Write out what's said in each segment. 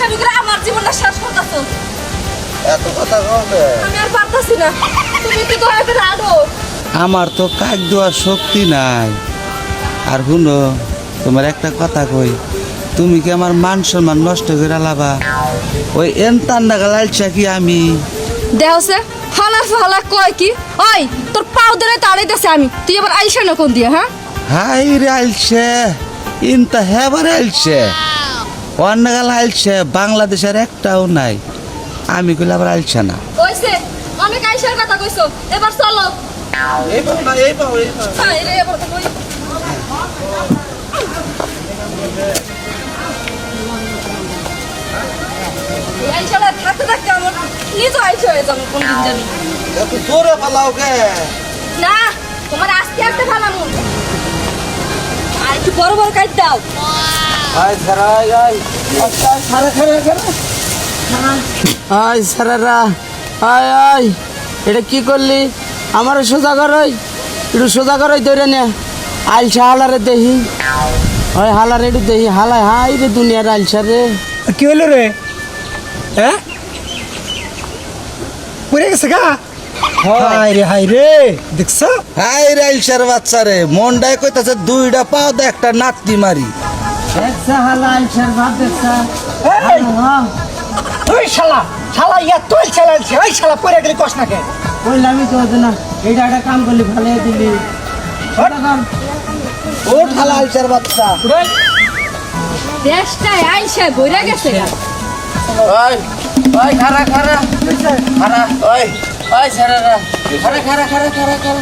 করে আমার জীবনটা শেষ করতেছো। এত কথা কবে আমি আর পারতাছি না। তুমি একটু দয়া করে আনো আমার তো কাক দেওয়ার শক্তি নাই। আর শুনো তোমার একটা কথা কই তুমি কি আমার মান সম্মান নষ্ট করে লাবা? ওই এন তান্ডা গালাইছা কি আমি? দেহসে হলা ফলা কয় কি? ওই তোর পাও ধরে তাড়াইতেছে আমি। তুই এবার আইসা না কোন দিয়ে হ্যাঁ? হাই রে আইলছে ইনতা হেবার আইলছে। অন্য গাল আইলছে বাংলাদেশের একটাও নাই। আমি কইলে আবার আইলছে না। কইছে অনেক আইসার কথা কইছো এবার চলো। রে, এবার তো কই- এই আইসাটা থাকতে থাকতে আমার নিজও আইসা হয়ে যাব কোন জানি। এত জোরে পালাও কে? না তোমার আজকে আসতে ভালামু আর একটু বড় বড় কাট দাও। আয় সারারা আয় আয়। এটা কি করলি? আমার সোজা করই একটু সোজা করই ধরে নে। আলসা হালারে দেহি। ওই হালারে একটু দেহি। হালায় হাই রে দুনিয়ার আলসা রে। কি হলো রে? হ্যাঁ? পড়ে গেছে গা? হাই রে হাই রে। দেখছ? হাই রে আইলছার বাচ্চা রে। মনটাই কইতাছে দুইটা পাও দে একটা নাতি মারি। দেখছা হালা আলসার ভাব দেখছা ওই শালা শালা ইয়া তুই চালাইছে ওই শালা পড়ে গেলি কষ্ট না কে বললামই তো না এইটা একটা কাম করলি ভালো দিলি ও ঠালা আইলছার বাচ্চা দেশটায় আইসা বইরা গেছে ওই ওই খারা খারা খারা ওই ওই সারারা খারা খারা খারা খারা খারা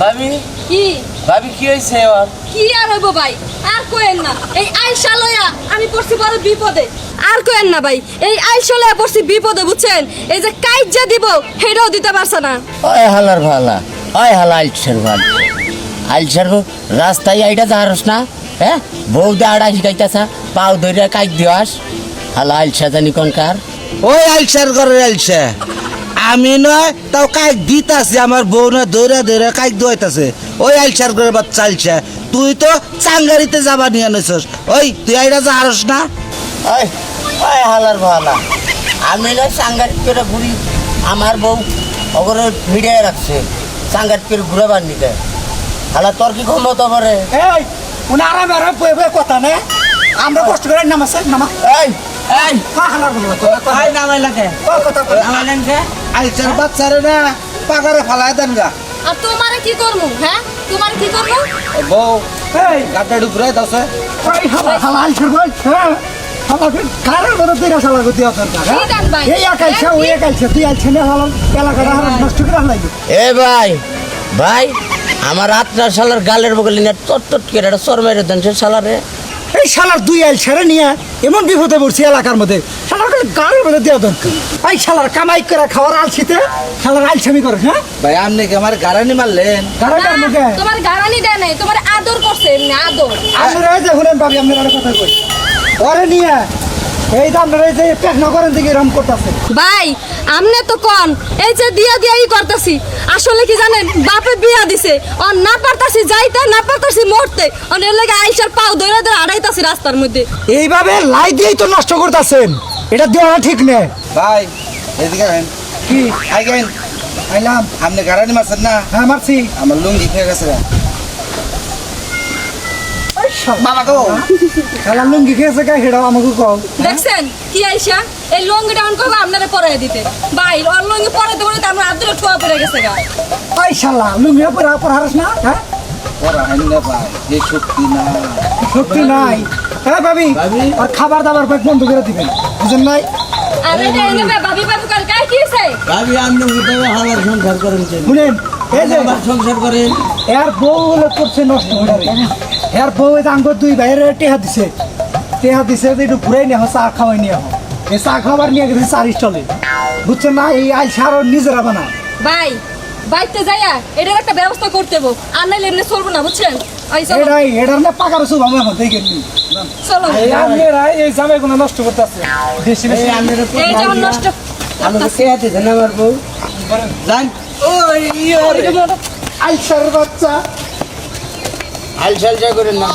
ভাবি কি? ভাবি কি হয়েছে ওর কি আর হইব ভাই? আর কোয়েন না। এই আইসা লয়া আমি পড়ছি বড় বিপদে। আর কোয়েন না ভাই এই আইসা লয়া পড়ছি বিপদে বুঝছেন? এই যে কাইট যা দিব সেটাও দিতে পারছে না। ওই হালার ভালা ওই হালা আলসার ভালো আলসার রাস্তায় আইটা যাহারস না হ্যাঁ? বউ দে আড়া শিখাইতেছা পাও ধরে কাইক দিওয়াস হালা আলসা জানি কোনকার ওই আইলছার ঘরে আইলছে। আমি নয় তাও কাইক দিতাছি আমার বউ না দৌড়া দৌড়া কাইক দোয়াইতাছে ওই আইলছার ঘরে বাচ্চা আইলছে তুই তো চাঙ্গারিতে যাবা নিয়ে আনিছস। ওই তুই আইরা যা হারস না। ওই ওই হালার ভালা আমি না সাংঘাত করে ঘুরি। আমার বউ ওগুলো ভিড়িয়ে রাখছে। সাংঘাত করে ঘুরাবার নিতে হালা তোর কি ক্ষমতা পারে এই উনি আরামে আরামে কথা নে। আমরা কষ্ট করে নামাছে নামা। এই এই হা হালার বলব তো এই নামাইলা কে ও কথা কই নামাইলেন কে আইলছার বাচ্চারে না পাগারে ফালায় দেন গা আর তোমারে কি করমু হ্যাঁ তোমার কি করমু বউ এই গাড্ডা ডুবরে দাসে ওই হালা হালা আলছে ভাই হ্যাঁ হালা কারের মধ্যে দিরা শালা গতি আছে কি জান ভাই? এই একাইছে ওই একাইছে তুই আলছে না হালা এলাকাটা হালা নষ্ট করে হালাই এ ভাই ভাই আমার আত্মার শালার গালের বগলে নিয়ে টট টট করে একটা সর মেরে দেন সে শালারে এই শালার দুই আইল ছেড়ে নিয়ে এমন বিপদে পড়ছি এলাকার মধ্যে। শালার গাড়ির মধ্যে দেওয়া দরকার। ভাই শালার কামাই করে খাওয়ার আলছিতে শালার আলছামি করে হ্যাঁ? ভাই আপনি কি আমার গারানি মারলেন? গাড়াটার মুখে না, তোমার গারানি দেয় নাই তোমার আদর করছে এমনি আদর। এই যে শুনেন ভাবি আপনার কথা কই। ওরে নিয়ে। এই আপনারা এই যে পেশনা করেন দিকে এরকম করতেছে। ভাই আমনে তো কোন এই যে দিয়া দিয়াই করতেছি। আসলে কি জানেন বাপে বিয়া দিছে। আর না পারতাছি যাইতে না পারতাছি মরতে। আর এর লাগে আইসার পাও ধরে ধরে আড়াইতাছি রাস্তার মধ্যে। এইভাবে লাই দিয়েই তো নষ্ট করতেছেন। এটা দেওয়া ঠিক নেই ভাই এদিকে আইন কি? আইগেন। আইলাম আপনি গারানি মারছেন না? হ্যাঁ মারছি। আমার লুঙ্গি খেয়ে গেছে। বাবা গো। খেলার লুঙ্গি খেয়েছে কে সেটাও আমাকে কম দেখছেন? কি আইসা? এই লঙ্গি ডাউন করব আপনারা পরে দিতে। ভাই ওর লঙ্গি পরে দেবো না আদরে ঠোয়া পড়ে গেছে গা। ওই শালা লুঙ্গি পরে পর না হ্যাঁ? ওরা হাইন না ভাই এই শক্তি না সত্যি নাই। হ্যাঁ ভাবি আর খাবার দাবার পেট বন্ধ করে দিবেন বুঝেন নাই? আরে রে ভাবি ভাবি করে কাই কি আছে ভাবি আপনি উঠে হালার সংসার করেন শুনেন এই যে সংসার করেন? এর বউ হলো করছে নষ্ট করে এর বউ আঙ্গুর দুই বাইরে টেহা দিছে। টেহা দিছে যে একটু ঘুরাই নিয়ে চা খাওয়াই নিয়ে এই চা খাবার নিয়ে গেছে চার স্টলে বুঝছেন না এই আই সার নিজেরা বানায় ভাই বাইতে যাইয়া এটার একটা ব্যবস্থা করতে হব আর নাইলে এমনি চলবো না বুঝছেন? ওই চলো। এটাই এটার না পাকার সুব আমি এখন দেখে নি চলো। এই জামাইগুলো নষ্ট করতেছে বেশি বেশি। এই যেমন নষ্ট কে জান। সার বাচ্চা। আলসাল যা করেন না